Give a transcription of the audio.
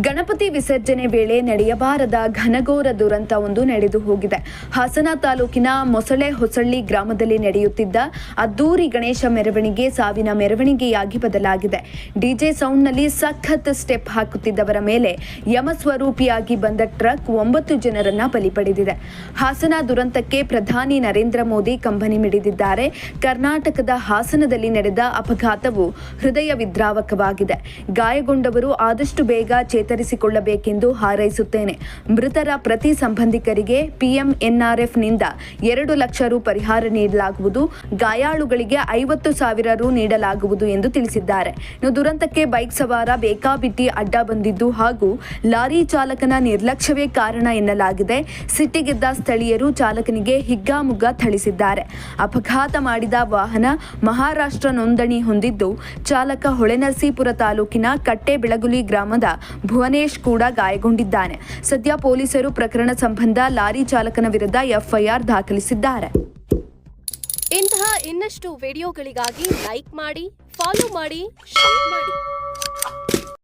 ಗಣಪತಿ ವಿಸರ್ಜನೆ ವೇಳೆ ನಡೆಯಬಾರದ ಘನಘೋರ ದುರಂತ ಒಂದು ನಡೆದು ಹೋಗಿದೆ. ಹಾಸನ ತಾಲೂಕಿನ ಮೊಸಳೆ ಹೊಸಳ್ಳಿ ಗ್ರಾಮದಲ್ಲಿ ನಡೆಯುತ್ತಿದ್ದ ಅದ್ದೂರಿ ಗಣೇಶ ಮೆರವಣಿಗೆ ಸಾವಿನ ಮೆರವಣಿಗೆಯಾಗಿ ಬದಲಾಗಿದೆ. ಡಿಜೆ ಸೌಂಡ್ನಲ್ಲಿ ಸಖತ್ ಸ್ಟೆಪ್ ಹಾಕುತ್ತಿದ್ದವರ ಮೇಲೆ ಯಮಸ್ವರೂಪಿಯಾಗಿ ಬಂದ ಟ್ರಕ್ ಒಂಬತ್ತು ಜನರನ್ನ ಬಲಿ ಪಡೆದಿದೆ. ಹಾಸನ ದುರಂತಕ್ಕೆ ಪ್ರಧಾನಿ ನರೇಂದ್ರ ಮೋದಿ ಕಂಬನಿ ಮಿಡಿದಿದ್ದಾರೆ. ಕರ್ನಾಟಕದ ಹಾಸನದಲ್ಲಿ ನಡೆದ ಅಪಘಾತವು ಹೃದಯ ವಿದ್ರಾವಕವಾಗಿದೆ. ಗಾಯಗೊಂಡವರು ಆದಷ್ಟು ಬೇಗ ಚೇತರಿಸಿಕೊಳ್ಳಬೇಕೆಂದು ಹಾರೈಸುತ್ತೇನೆ. ಮೃತರ ಪ್ರತಿ ಸಂಬಂಧಿಕರಿಗೆ ಪಿಎಂಎನ್ಆರ್ಎಫ್ನಿಂದ ಎರಡು ಲಕ್ಷ ರು ಪರಿಹಾರ ನೀಡಲಾಗುವುದು. ಗಾಯಾಳುಗಳಿಗೆ ಐವತ್ತು ಸಾವಿರ ರು ನೀಡಲಾಗುವುದು ಎಂದು ತಿಳಿಸಿದ್ದಾರೆ. ಇನ್ನು ದುರಂತಕ್ಕೆ ಬೈಕ್ ಸವಾರ ಬೇಕಾಬಿಟ್ಟಿ ಅಡ್ಡ ಬಂದಿದ್ದು ಹಾಗೂ ಲಾರಿ ಚಾಲಕನ ನಿರ್ಲಕ್ಷ್ಯವೇ ಕಾರಣ ಎನ್ನಲಾಗಿದೆ. ಸಿಟ್ಟಿಗೆದ್ದ ಸ್ಥಳೀಯರು ಚಾಲಕನಿಗೆ ಹಿಗ್ಗಾಮುಗ್ಗ ಥಳಿಸಿದ್ದಾರೆ. ಅಪಘಾತ ಮಾಡಿದ ವಾಹನ ಮಹಾರಾಷ್ಟ್ರ ನೋಂದಣಿ ಹೊಂದಿದ್ದು, ಚಾಲಕ ಹೊಳೆನರಸೀಪುರ ತಾಲೂಕಿನ ಕಟ್ಟೆಬೆಳಗುಲಿ ಗ್ರಾಮದ ಭುವನೇಶ್ ಕೂಡ ಗಾಯಗೊಂಡಿದ್ದಾನೆ. ಸದ್ಯ ಪೊಲೀಸರು ಪ್ರಕರಣ ಸಂಬಂಧ ಲಾರಿ ಚಾಲಕನ ವಿರುದ್ಧ ಎಫ್ಐಆರ್ ದಾಖಲಿಸಿದ್ದಾರೆ. ಇಂತಹ ಇನ್ನಷ್ಟು ವಿಡಿಯೋಗಳಿಗಾಗಿ ಲೈಕ್ ಮಾಡಿ, ಫಾಲೋ ಮಾಡಿ, ಶೇರ್ ಮಾಡಿ.